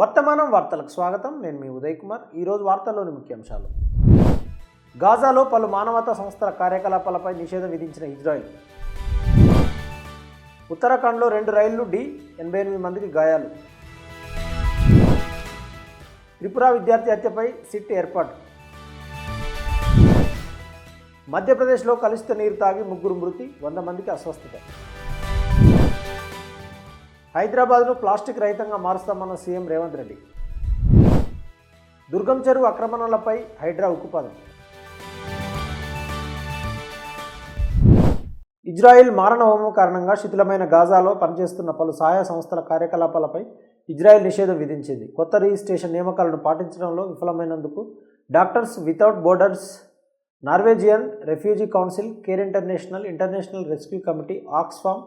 వర్తమానం వార్తలకు స్వాగతం. నేను మీ ఉదయ్ కుమార్. ఈరోజు వార్తల్లోని ముఖ్యాంశాలు. గాజాలో పలు మానవతా సంస్థల కార్యకలాపాలపై నిషేధం విధించిన ఇజ్రాయిల్. ఉత్తరాఖండ్లో రెండు రైళ్ళు డి ఎనభై ఎనిమిది మందికి గాయాలు. త్రిపుర విద్యార్థి హత్యపై సిట్ ఏర్పాటు. మధ్యప్రదేశ్లో కలుషిత నీరు తాగి ముగ్గురు మృతి వంద మందికి అస్వస్థత. హైదరాబాద్ను ప్లాస్టిక్ రహితంగా మారుస్తామన్న సీఎం రేవంత్ రెడ్డి. దుర్గం చెరువు ఆక్రమణలపై హైడ్రా ఉక్కుపాదం. ఇజ్రాయెల్ మారణ హోమం కారణంగా శిథిలమైన గాజాలో పనిచేస్తున్న పలు సహాయ సంస్థల కార్యకలాపాలపై ఇజ్రాయెల్ నిషేధం విధించింది. కొత్త రిజిస్ట్రేషన్ నియామకాలను పాటించడంలో విఫలమైనందుకు Doctors Without Borders Norwegian Refugee Council Care International International Rescue Committee Oxfam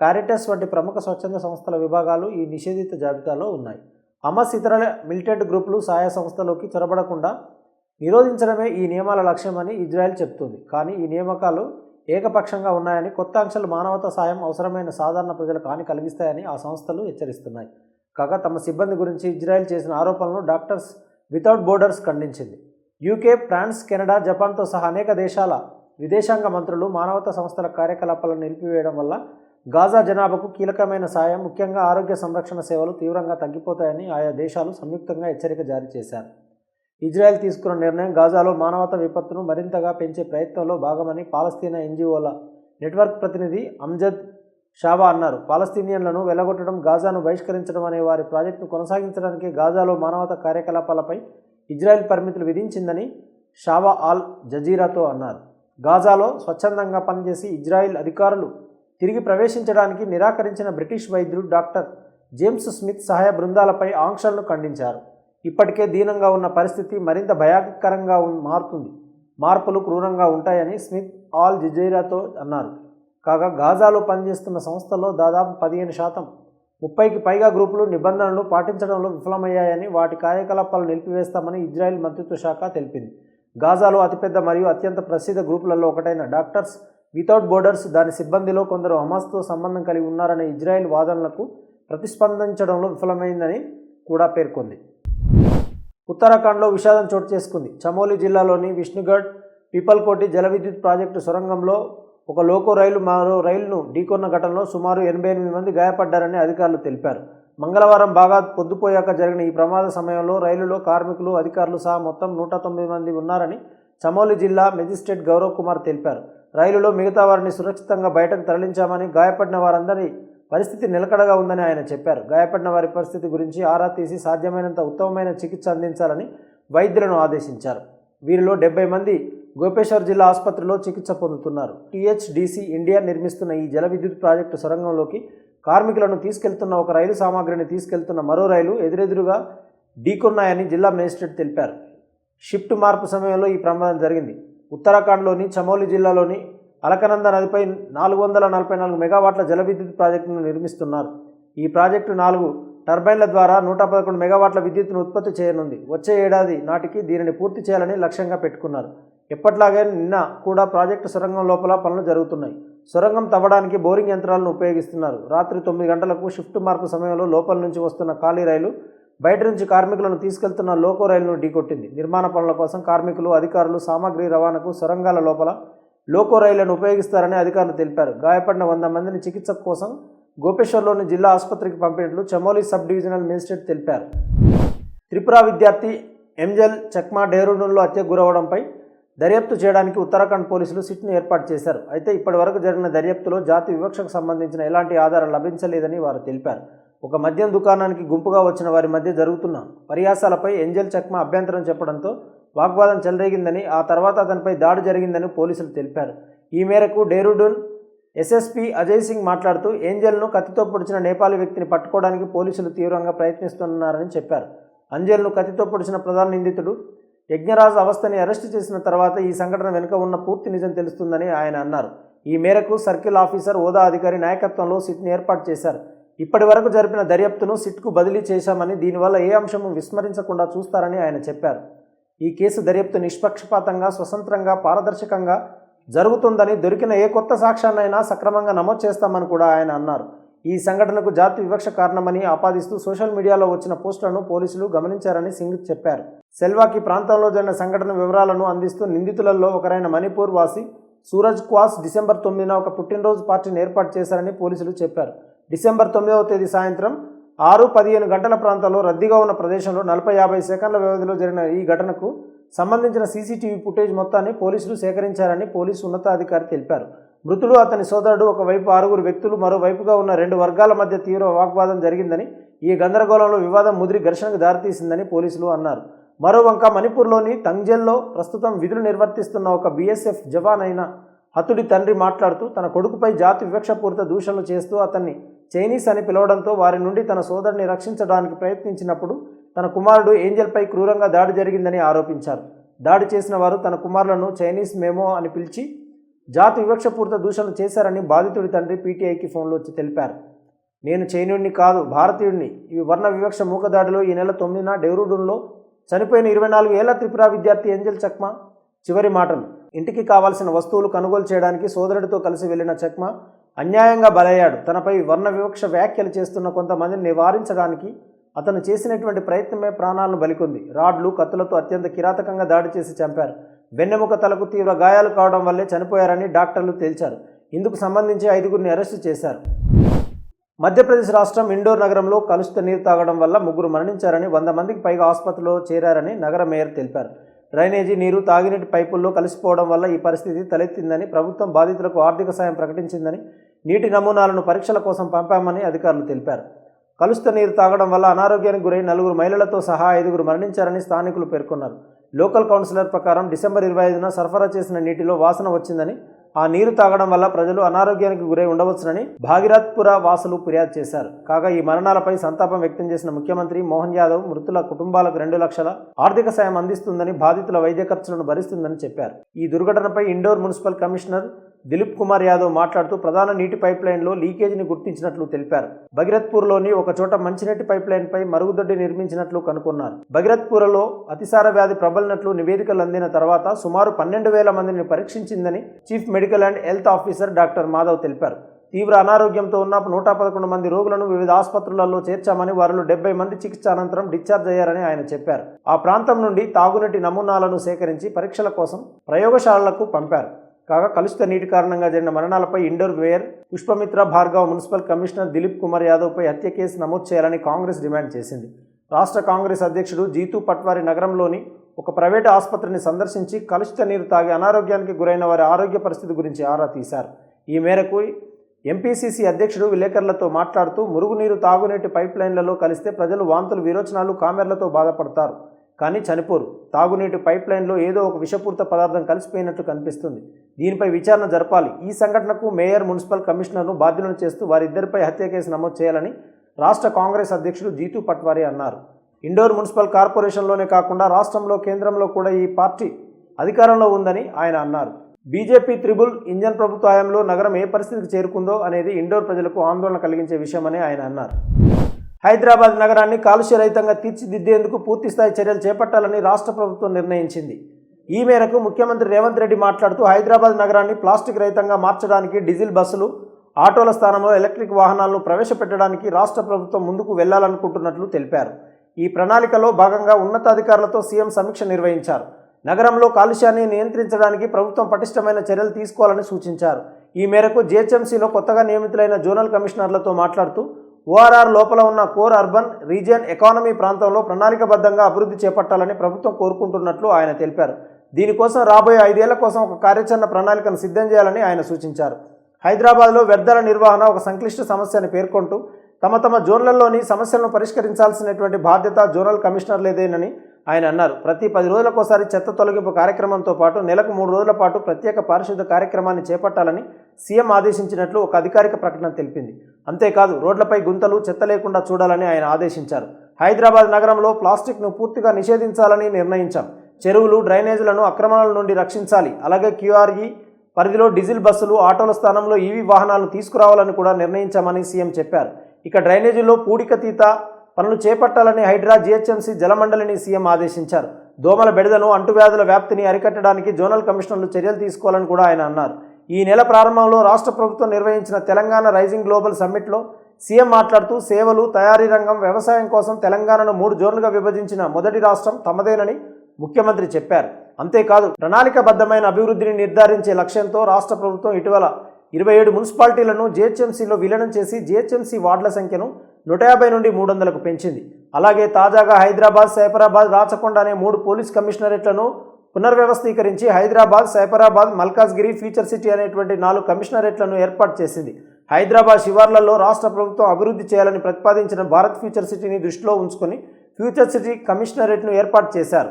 Caritas వంటి ప్రముఖ స్వచ్ఛంద సంస్థల విభాగాలు ఈ నిషేధిత జాబితాలో ఉన్నాయి. హమస్ ఇతర మిలిటెంట్ గ్రూపులు సహాయ సంస్థలోకి చొరబడకుండా నిరోధించడమే ఈ నియమాల లక్ష్యమని ఇజ్రాయెల్ చెప్తుంది. కానీ ఈ నియామకాలు ఏకపక్షంగా ఉన్నాయని కొత్త ఆంక్షలు మానవతా సాయం అవసరమైన సాధారణ ప్రజలకు హాని కలిగిస్తాయని ఆ సంస్థలు హెచ్చరిస్తున్నాయి. కాగా తమ సిబ్బంది గురించి ఇజ్రాయెల్ చేసిన ఆరోపణలను డాక్టర్స్ వితౌట్ బోర్డర్స్ ఖండించింది. యూకే ఫ్రాన్స్ కెనడా జపాన్తో సహా అనేక దేశాల విదేశాంగ మంత్రులు మానవతా సంస్థల కార్యకలాపాలను నిలిపివేయడం వల్ల గాజా జనాభాకు కీలకమైన సాయం ముఖ్యంగా ఆరోగ్య సంరక్షణ సేవలు తీవ్రంగా తగ్గిపోతాయని ఆయా దేశాలు సంయుక్తంగా హెచ్చరిక జారీ చేశారు. ఇజ్రాయెల్ తీసుకున్న నిర్ణయం గాజాలో మానవతా విపత్తును మరింతగా పెంచే ప్రయత్నంలో భాగమని పాలస్తీనా ఎన్జిఓల నెట్వర్క్ ప్రతినిధి అమ్జద్ షాబా అన్నారు. పాలస్తీనియన్లను వెలగొట్టడం గాజాను బహిష్కరించడం అనే వారి ప్రాజెక్టును కొనసాగించడానికి గాజాలో మానవత కార్యకలాపాలపై ఇజ్రాయెల్ పరిమితులు విధించిందని షాబా ఆల్ జజీరాతో అన్నారు. గాజాలో స్వచ్ఛందంగా పనిచేసి ఇజ్రాయెల్ అధికారులు తిరిగి ప్రవేశించడానికి నిరాకరించిన బ్రిటిష్ వైద్యుడు డాక్టర్ జేమ్స్ స్మిత్ సహాయ బృందాలపై ఆంక్షలను ఖండించారు. ఇప్పటికే దీనంగా ఉన్న పరిస్థితి మరింత భయాకరంగా మారుతుంది. మార్పులు క్రూరంగా ఉంటాయని స్మిత్ ఆల్ జిజైరాతో అన్నారు. కాగా గాజాలో పనిచేస్తున్న సంస్థల్లో దాదాపు పదిహేను శాతం ముప్పైకి పైగా గ్రూపులు నిబంధనలు పాటించడంలో విఫలమయ్యాయని వాటి కార్యకలాపాలు నిలిపివేస్తామని ఇజ్రాయెల్ మంత్రిత్వ శాఖ తెలిపింది. గాజాలో అతిపెద్ద మరియు అత్యంత ప్రసిద్ధ గ్రూపులలో ఒకటైన డాక్టర్స్ వితౌట్ బోర్డర్స్ దాని సిబ్బందిలో కొందరు హమాస్తో సంబంధం కలిగి ఉన్నారనే ఇజ్రాయెల్ వాదనలకు ప్రతిస్పందించడంలో విఫలమైందని కూడా పేర్కొంది. ఉత్తరాఖండ్లో విషాదం చోటు చేసుకుంది. చమోలి జిల్లాలోని విష్ణుగఢ్ పీపల్కోటి జల విద్యుత్ ప్రాజెక్టు సొరంగంలో ఒక లోకో రైలు మరో రైలును ఢీకొన్న ఘటనలో సుమారు ఎనభై ఎనిమిది మంది గాయపడ్డారని అధికారులు తెలిపారు. మంగళవారం బాగా పొద్దుపోయాక జరిగిన ఈ ప్రమాద సమయంలో రైలులో కార్మికులు అధికారులు సహా మొత్తం నూట తొమ్మిది మంది ఉన్నారని చమోలి జిల్లా మెజిస్ట్రేట్ గౌరవ్ కుమార్ తెలిపారు. రైలులో మిగతా వారిని సురక్షితంగా బయటకు తరలించామని గాయపడిన వారందరి పరిస్థితి నిలకడగా ఉందని ఆయన చెప్పారు. గాయపడిన వారి పరిస్థితి గురించి ఆరా తీసి సాధ్యమైనంత ఉత్తమమైన చికిత్స అందించాలని వైద్యులను ఆదేశించారు. వీరిలో డెబ్బై మంది గోపేశ్వర్ జిల్లా ఆసుపత్రిలో చికిత్స పొందుతున్నారు. టీహెచ్డిసి ఇండియా నిర్మిస్తున్న ఈ జల విద్యుత్ ప్రాజెక్టు సొరంగంలోకి కార్మికులను తీసుకెళ్తున్న ఒక రైలు సామాగ్రిని తీసుకెళ్తున్న మరో రైలు ఎదురెదురుగా ఢీకొన్నాయని జిల్లా మేజిస్ట్రేట్ తెలిపారు. షిఫ్ట్ మార్పు సమయంలో ఈ ప్రమాదం జరిగింది. ఉత్తరాఖండ్లోని చమోలి జిల్లాలోని అలకనంద నదిపై నాలుగు వందల నలభై నాలుగు మెగావాట్ల జల విద్యుత్ ప్రాజెక్టును నిర్మిస్తున్నారు. ఈ ప్రాజెక్టు నాలుగు టర్బైన్ల ద్వారా నూట పదకొండు మెగావాట్ల విద్యుత్తును ఉత్పత్తి చేయనుంది. వచ్చే ఏడాది నాటికి దీనిని పూర్తి చేయాలని లక్ష్యంగా పెట్టుకున్నారు. ఎప్పట్లాగే నిన్న కూడా ప్రాజెక్టు సొరంగం లోపల పనులు జరుగుతున్నాయి. సొరంగం తవ్వడానికి బోరింగ్ యంత్రాలను ఉపయోగిస్తున్నారు. రాత్రి తొమ్మిది గంటలకు షిఫ్ట్ మార్పు సమయంలో లోపల నుంచి వస్తున్న ఖాళీ రైలు బయట నుంచి కార్మికులను తీసుకెళ్తున్న లోకో రైలును ఢీకొట్టింది. నిర్మాణ పనుల కోసం కార్మికులు అధికారులు సామాగ్రి రవాణాకు సొరంగాల లోపల లోకో రైళ్ళను ఉపయోగిస్తారని అధికారులు తెలిపారు. గాయపడిన వంద మందిని చికిత్స కోసం గోపేశ్వర్లోని జిల్లా ఆసుపత్రికి పంపినట్లు చమోలి సబ్ డివిజనల్ మేజిస్ట్రేట్ తెలిపారు. త్రిపుర విద్యార్థి ఎంజల్ చక్మా డెహ్రాడూన్లో హత్యకు గురవడంపై దర్యాప్తు చేయడానికి ఉత్తరాఖండ్ పోలీసులు సిట్ను ఏర్పాటు చేశారు. అయితే ఇప్పటివరకు జరిగిన దర్యాప్తులో జాతి వివక్షకు సంబంధించిన ఎలాంటి ఆధారం లభించలేదని వారు తెలిపారు. ఒక మద్యం దుకాణానికి గుంపుగా వచ్చిన వారి మధ్య జరుగుతున్న పర్యాసాలపై ఎంజల్ చక్మా అభ్యంతరం చెప్పడంతో వాగ్వాదం చెలరేగిందని ఆ తర్వాత అతనిపై దాడి జరిగిందని పోలీసులు తెలిపారు. ఈ మేరకు డేరుడూన్ ఎస్ఎస్పీ అజయ్ సింగ్ మాట్లాడుతూ ఏంజల్ను కత్తితో పొడిచిన నేపాలీ వ్యక్తిని పట్టుకోవడానికి పోలీసులు తీవ్రంగా ప్రయత్నిస్తున్నారని చెప్పారు. అంజల్ను కత్తితో పొడిచిన ప్రధాన నిందితుడు యజ్ఞరాజు అవస్థని అరెస్టు చేసిన తర్వాత ఈ సంఘటన వెనుక ఉన్న పూర్తి నిజం తెలుస్తుందని ఆయన అన్నారు. ఈ మేరకు సర్కిల్ ఆఫీసర్ హోదా అధికారి నాయకత్వంలో సిట్ని ఏర్పాటు చేశారు. ఇప్పటి వరకు జరిపిన దర్యాప్తును సిట్కు బదిలీ చేశామని దీనివల్ల ఏ అంశము విస్మరించకుండా చూస్తారని ఆయన చెప్పారు. ఈ కేసు దర్యాప్తు నిష్పక్షపాతంగా స్వతంత్రంగా పారదర్శకంగా జరుగుతుందని దొరికిన ఏ కొత్త సాక్ష్యాన్నైనా సక్రమంగా నమోదు చేస్తామని కూడా ఆయన అన్నారు. ఈ సంఘటనకు జాతి వివక్ష కారణమని ఆపాదిస్తూ సోషల్ మీడియాలో వచ్చిన పోస్టులను పోలీసులు గమనించారని సింగ్ చెప్పారు. సెల్వాకి ప్రాంతంలో జరిగిన సంఘటన వివరాలను అందిస్తూ నిందితులలో ఒకరైన మణిపూర్ వాసి సూరజ్ క్వాస్ డిసెంబర్ తొమ్మిదిన ఒక పుట్టినరోజు పార్టీని ఏర్పాటు చేశారని పోలీసులు చెప్పారు. డిసెంబర్ తొమ్మిదవ తేదీ సాయంత్రం ఆరు పదిహేను గంటల ప్రాంతంలో రద్దీగా ఉన్న ప్రదేశంలో నలభై యాభై సెకండ్ల వ్యవధిలో జరిగిన ఈ ఘటనకు సంబంధించిన సీసీటీవీ ఫుటేజ్ మొత్తాన్ని పోలీసులు సేకరించారని పోలీసు ఉన్నతాధికారి తెలిపారు. మృతుడు అతని సోదరుడు ఒకవైపు ఆరుగురు వ్యక్తులు మరోవైపుగా ఉన్న రెండు వర్గాల మధ్య తీవ్ర వాగ్వాదం జరిగిందని ఈ గందరగోళంలో వివాదం ముదిరి ఘర్షణకు దారితీసిందని పోలీసులు అన్నారు. మరోవంక మణిపూర్లోని తంగ్జెల్లో ప్రస్తుతం విధులు నిర్వర్తిస్తున్న ఒక బీఎస్ఎఫ్ జవాన్ అయిన హతుడి తండ్రి మాట్లాడుతూ తన కొడుకుపై జాతి వివక్షపూరిత దూషణలు చేస్తూ అతన్ని చైనీస్ అని పిలవడంతో వారి నుండి తన సోదరుని రక్షించడానికి ప్రయత్నించినప్పుడు తన కుమారుడు ఏంజల్పై క్రూరంగా దాడి జరిగిందని ఆరోపించారు. దాడి చేసిన వారు తన కుమారులను చైనీస్ మేమో అని పిలిచి జాతి వివక్షపూరిత దూషణలు చేశారని బాధితుడి తండ్రి పీటీఐకి ఫోన్లో వచ్చి తెలిపారు. నేను చైనీయుడిని కాదు భారతీయుడిని. ఇవి వర్ణ వివక్ష మూకదాడిలో ఈ నెల తొమ్మిదిన డెహ్రూడూన్లో చనిపోయిన ఇరవై నాలుగు ఏళ్ళ త్రిపుర విద్యార్థి ఏంజల్ చక్మా చివరి మాటలు. ఇంటికి కావాల్సిన వస్తువులు కొనుగోలు చేయడానికి సోదరుడితో కలిసి వెళ్ళిన చక్మా అన్యాయంగా బలయ్యాడు. తనపై వర్ణ వివక్ష వ్యాఖ్యలు చేస్తున్న కొంతమందిని నివారించడానికి అతను చేసినటువంటి ప్రయత్నమే ప్రాణాలను బలికొంది. రాడ్లు కత్తులతో అత్యంత కిరాతకంగా దాడి చేసి చంపారు. వెన్నెముక తలకు తీవ్ర గాయాలు కావడం వల్లే చనిపోయారని డాక్టర్లు తేల్చారు. ఇందుకు సంబంధించి ఐదుగురిని అరెస్టు చేశారు. మధ్యప్రదేశ్ రాష్ట్రం ఇండోర్ నగరంలో కలుషిత నీరు తాగడం వల్ల ముగ్గురు మరణించారని వంద మందికి పైగా ఆసుపత్రిలో చేరారని నగర మేయర్ తెలిపారు. డ్రైనేజీ నీరు తాగినీటి పైపుల్లో కలిసిపోవడం వల్ల ఈ పరిస్థితి తలెత్తిందని ప్రభుత్వం బాధితులకు ఆర్థిక సాయం ప్రకటించిందని నీటి నమూనాలను పరీక్షల కోసం పంపామని అధికారులు తెలిపారు. కలుషిత నీరు తాగడం వల్ల అనారోగ్యానికి గురై నలుగురు మహిళలతో సహా ఐదుగురు మరణించారని స్థానికులు పేర్కొన్నారు. లోకల్ కౌన్సిలర్ ప్రకారం డిసెంబర్ ఇరవై ఐదున సరఫరా చేసిన నీటిలో వాసన వచ్చిందని ఆ నీరు తాగడం వల్ల ప్రజలు అనారోగ్యానికి గురై ఉండవచ్చునని భాగీరథ్పుర వాసులు ఫిర్యాదు చేశారు. కాగా ఈ మరణాలపై సంతాపం వ్యక్తం చేసిన ముఖ్యమంత్రి మోహన్ యాదవ్ మృతుల కుటుంబాలకు రెండు లక్షల ఆర్థిక సాయం అందిస్తుందని బాధితుల వైద్య ఖర్చులను భరిస్తుందని చెప్పారు. ఈ దుర్ఘటనపై ఇండోర్ మున్సిపల్ కమిషనర్ దిలీప్ కుమార్ యాదవ్ మాట్లాడుతూ ప్రధాన నీటి పైప్ లైన్లో లీకేజీని గుర్తించినట్లు తెలిపారు. భగీరథ్పూర్లోని ఒక చోట మంచినీటి పైప్ లైన్పై మరుగుదొడ్డి నిర్మించినట్లు కనుగొన్నారు. భగీరథ్పూర్లో అతిసార వ్యాధి ప్రబలినట్లు నివేదికలు అందిన తర్వాత సుమారు పన్నెండు వేల మందిని పరీక్షించిందని chief medical medical and health officer doctor Madhav తెలిపారు. తీవ్ర అనారోగ్యంతో ఉన్న నూట పదకొండు మంది రోగులను వివిధ ఆసుపత్రులలో చేర్చామని వారిలో డెబ్బై మంది చికిత్స అనంతరం డిశ్చార్జ్ అయ్యారని ఆయన చెప్పారు. ఆ ప్రాంతం నుండి తాగునీటి నమూనాలను సేకరించి పరీక్షల కోసం ప్రయోగశాలలకు పంపారు. కాగా కలుషిత నీటి కారణంగా జరిగిన మరణాలపై Indore mayor Pushpamitra Bhargav municipal commissioner Dilip Kumar యాదవ్పై హత్య కేసు నమోదు చేయాలని కాంగ్రెస్ డిమాండ్ చేసింది. రాష్ట్ర కాంగ్రెస్ అధ్యక్షుడు జీతూ పట్వారి నగరంలోని ఒక ప్రైవేటు ఆసుపత్రిని సందర్శించి కలుషిత నీరు తాగి అనారోగ్యానికి గురైన వారి ఆరోగ్య పరిస్థితి గురించి ఆరా తీశారు. ఈ మేరకు ఎంపీసీసీ అధ్యక్షుడు విలేకరులతో మాట్లాడుతూ మురుగునీరు తాగునీటి పైప్ లైన్లలో కలిస్తే ప్రజలు వాంతులు విరోచనాలు కామెర్లతో బాధపడతారు. కానీ చనిపోరు. తాగునీటి పైప్ లైన్లో ఏదో ఒక విషపూరిత పదార్థం కలిసిపోయినట్లు కనిపిస్తుంది. దీనిపై విచారణ జరపాలి. ఈ సంఘటనకు మేయర్ మున్సిపల్ కమిషనర్ను బాధ్యులను చేస్తూ వారిద్దరిపై హత్య కేసు నమోదు చేయాలని రాష్ట్ర కాంగ్రెస్ అధ్యక్షుడు జీతూ పట్వారి అన్నారు. ఇండోర్ మున్సిపల్ కార్పొరేషన్లోనే కాకుండా రాష్ట్రంలో కేంద్రంలో కూడా ఈ పార్టీ అధికారంలో ఉందని ఆయన అన్నారు. బీజేపీ త్రిబుల్ ఇంజన్ ప్రభుత్వ హయాంలో నగరం ఏ పరిస్థితికి చేరుకుందో అనేది ఇండోర్ ప్రజలకు ఆందోళన కలిగించే విషయమని ఆయన అన్నారు. హైదరాబాద్ నగరాన్ని కాలుష్య రహితంగా తీర్చిదిద్దేందుకు పూర్తిస్థాయి చర్యలు చేపట్టాలని రాష్ట్ర ప్రభుత్వం నిర్ణయించింది. ఈ మేరకు ముఖ్యమంత్రి రేవంత్ రెడ్డి మాట్లాడుతూ హైదరాబాద్ నగరాన్ని ప్లాస్టిక్ రహితంగా మార్చడానికి డీజిల్ బస్సులు ఆటోల స్థానంలో ఎలక్ట్రిక్ వాహనాలను ప్రవేశపెట్టడానికి రాష్ట్ర ప్రభుత్వం ముందుకు వెళ్ళాలనుకుంటున్నట్లు తెలిపారు. ఈ ప్రణాళికలో భాగంగా ఉన్నతాధికారులతో సీఎం సమీక్ష నిర్వహించారు. నగరంలో కాలుష్యాన్ని నియంత్రించడానికి ప్రభుత్వం పటిష్టమైన చర్యలు తీసుకోవాలని సూచించారు. ఈ మేరకు జిహెచ్ఎంసీలో కొత్తగా నియమితులైన జోనల్ కమిషనర్లతో మాట్లాడుతూ ఓఆర్ఆర్ లోపల ఉన్న కోర్ అర్బన్ రీజియన్ ఎకానమీ ప్రాంతంలో ప్రణాళికబద్ధంగా అభివృద్ధి చేపట్టాలని ప్రభుత్వం కోరుకుంటున్నట్లు ఆయన తెలిపారు. దీనికోసం రాబోయే ఐదేళ్ళ కోసం ఒక కార్యాచరణ ప్రణాళికను సిద్ధం చేయాలని ఆయన సూచించారు. హైదరాబాద్లో వ్యర్థాల నిర్వహణ ఒక సంక్లిష్ట సమస్య అని పేర్కొంటూ తమ తమ జోన్లలోని సమస్యలను పరిష్కరించాల్సినటువంటి బాధ్యత జోనల్ కమిషనర్లేదేనని ఆయన అన్నారు. ప్రతి పది రోజులకోసారి చెత్త తొలగింపు కార్యక్రమంతో పాటు నెలకు మూడు రోజుల పాటు ప్రత్యేక పారిశుద్ధ కార్యక్రమాన్ని చేపట్టాలని సీఎం ఆదేశించినట్లు ఒక అధికారిక ప్రకటన తెలిపింది. అంతేకాదు రోడ్లపై గుంతలు చెత్త లేకుండా చూడాలని ఆయన ఆదేశించారు. హైదరాబాద్ నగరంలో ప్లాస్టిక్ను పూర్తిగా నిషేధించాలని నిర్ణయించాం. చెరువులు డ్రైనేజీలను అక్రమాల నుండి రక్షించాలి. అలాగే క్యూఆర్ఈ పరిధిలో డీజిల్ బస్సులు ఆటోల స్థానంలో ఈవీ వాహనాలు తీసుకురావాలని కూడా నిర్ణయించామని సీఎం చెప్పారు. ఇక డ్రైనేజీలో పూడికతీత పనులు చేపట్టాలని హైడ్రా జీహెచ్ఎంసీ జలమండలిని సీఎం ఆదేశించారు. దోమల బెడదను అంటువ్యాధుల వ్యాప్తిని అరికట్టడానికి జోనల్ కమిషనర్లు చర్యలు తీసుకోవాలని కూడా ఆయన అన్నారు. ఈ నెల ప్రారంభంలో రాష్ట్ర ప్రభుత్వం నిర్వహించిన తెలంగాణ రైజింగ్ గ్లోబల్ సమ్మిట్లో సీఎం మాట్లాడుతూ సేవలు తయారీ రంగం వ్యవసాయం కోసం తెలంగాణను మూడు జోన్లుగా విభజించిన మొదటి రాష్ట్రం తమదేనని ముఖ్యమంత్రి చెప్పారు. అంతేకాదు ప్రణాళికబద్ధమైన అభివృద్ధిని నిర్ధారించే లక్ష్యంతో రాష్ట్ర ప్రభుత్వం ఇటీవల ఇరవై ఏడు మున్సిపాలిటీలను జీహెచ్ఎంసీలో విలీనం చేసి జీహెచ్ఎంసీ వార్డుల సంఖ్యను నూట యాభై నుండి మూడు వందలకు పెంచింది. అలాగే తాజాగా హైదరాబాద్ సైఫరాబాద్ రాచకొండ అనే మూడు పోలీస్ కమిషనరేట్లను పునర్వ్యవస్థీకరించి హైదరాబాద్ సైఫరాబాద్ మల్కాజ్గిరి ఫ్యూచర్ సిటీ అనేటువంటి నాలుగు కమిషనరేట్లను ఏర్పాటు చేసింది. హైదరాబాద్ శివార్లలో రాష్ట్ర ప్రభుత్వం అభివృద్ధి చేయాలని ప్రతిపాదించిన భారత్ ఫ్యూచర్ సిటీని దృష్టిలో ఉంచుకొని ఫ్యూచర్ సిటీ కమిషనరేట్ను ఏర్పాటు చేశారు.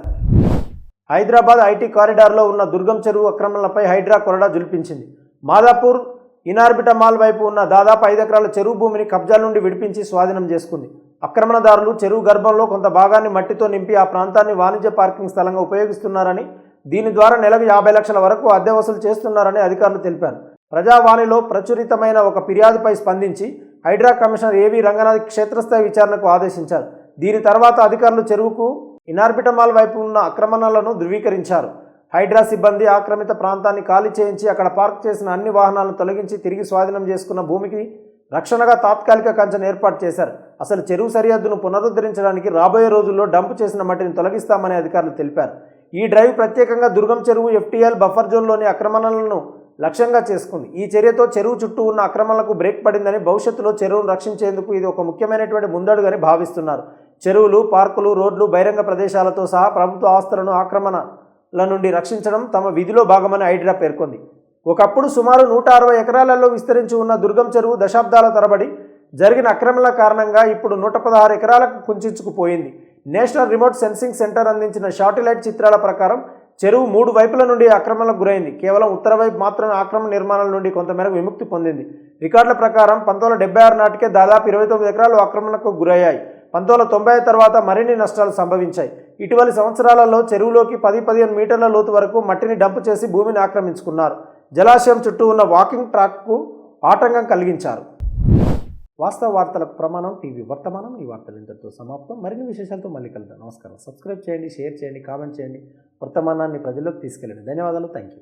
హైదరాబాద్ ఐటీ కారిడార్లో ఉన్న దుర్గం చెరువు అక్రమణలపై హైడ్రా కొరడా జులిపించింది. మాదాపూర్ ఇనార్బిట మాల్ వైపు ఉన్న దాదాపు ఐదు ఎకరాల చెరువు భూమిని కబ్జాల నుండి విడిపించి స్వాధీనం చేసుకుంది. ఆక్రమణదారులు చెరువు గర్భంలో కొంత భాగాన్ని మట్టితో నింపి ఆ ప్రాంతాన్ని వాణిజ్య పార్కింగ్ స్థలంగా ఉపయోగిస్తున్నారని దీని ద్వారా నెలకు యాభై లక్షల వరకు అద్దె వసూలు చేస్తున్నారని అధికారులు తెలిపారు. ప్రజావాణిలో ప్రచురితమైన ఒక ఫిర్యాదుపై స్పందించి హైడ్రా కమిషనర్ ఏవి రంగనాథ్ క్షేత్రస్థాయి విచారణకు ఆదేశించారు. దీని తర్వాత అధికారులు చెరువుకు ఇనార్బిటమాల్ వైపు ఉన్న ఆక్రమణలను ధృవీకరించారు. హైడ్రా సిబ్బంది ఆక్రమిత ప్రాంతాన్ని ఖాళీ చేయించి అక్కడ పార్క్ చేసిన అన్ని వాహనాలను తొలగించి తిరిగి స్వాధీనం చేసుకున్న భూమికి రక్షణగా తాత్కాలిక కంచెను ఏర్పాటు చేశారు. అసలు చెరువు సరిహద్దును పునరుద్ధరించడానికి రాబోయే రోజుల్లో డంపు చేసిన మట్టిని తొలగిస్తామని అధికారులు తెలిపారు. ఈ డ్రైవ్ ప్రత్యేకంగా దుర్గం చెరువు ఎఫ్టీఎల్ బఫర్ జోన్లోని ఆక్రమణలను లక్ష్యంగా చేసుకుంది. ఈ చర్యతో చెరువు చుట్టూ ఉన్న ఆక్రమణలకు బ్రేక్ పడిందని భవిష్యత్తులో చెరువును రక్షించేందుకు ఇది ఒక ముఖ్యమైనటువంటి ముందడుగని భావిస్తున్నారు. చెరువులు పార్కులు రోడ్లు బహిరంగ ప్రదేశాలతో సహా ప్రభుత్వ ఆస్తులను ఆక్రమణ ల నుండి రక్షించడం తమ విధిలో భాగమని ఐడ్రా పేర్కొంది. ఒకప్పుడు సుమారు నూట అరవై ఎకరాలలో విస్తరించి ఉన్న దుర్గం చెరువు దశాబ్దాల తరబడి జరిగిన అక్రమణల కారణంగా ఇప్పుడు నూట పదహారు ఎకరాలకు కుంచుకుపోయింది నేషనల్ రిమోట్ సెన్సింగ్ సెంటర్ అందించిన శాటిలైట్ చిత్రాల ప్రకారం చెరువు మూడు వైపుల నుండి ఆక్రమణలకు గురైంది. కేవలం ఉత్తర వైపు మాత్రమే ఆక్రమణ నిర్మాణాల నుండి కొంతమేరకు విముక్తి పొందింది. రికార్డుల ప్రకారం పంతొమ్మిది వందల డెబ్బై ఆరు నాటికే దాదాపు ఇరవై తొమ్మిది ఎకరాలు ఆక్రమణకు గురయ్యాయి. పంతొమ్మిది తొంభై తర్వాత మరిన్ని నష్టాలు సంభవించాయి. ఇటీవలి సంవత్సరాలలో చెరువులోకి పది పదిహేను మీటర్ల లోతు వరకు మట్టిని డంపు చేసి భూమిని ఆక్రమించుకున్నారు. జలాశయం చుట్టూ ఉన్న వాకింగ్ ట్రాక్కు ఆటంకం కలిగించారు. వాస్తవ వార్తలకు ప్రమాణం టీవీ వర్తమానం ఈ వార్తలు ఇంతటితో సమాప్తం. మరిన్ని విశేషాలతో మళ్ళీ కలుద్దాం. నమస్కారం. సబ్స్క్రైబ్ చేయండి షేర్ చేయండి కామెంట్ చేయండి. వర్తమానాన్ని ప్రజల్లోకి తీసుకెళ్ళండి. ధన్యవాదాలు. Thank you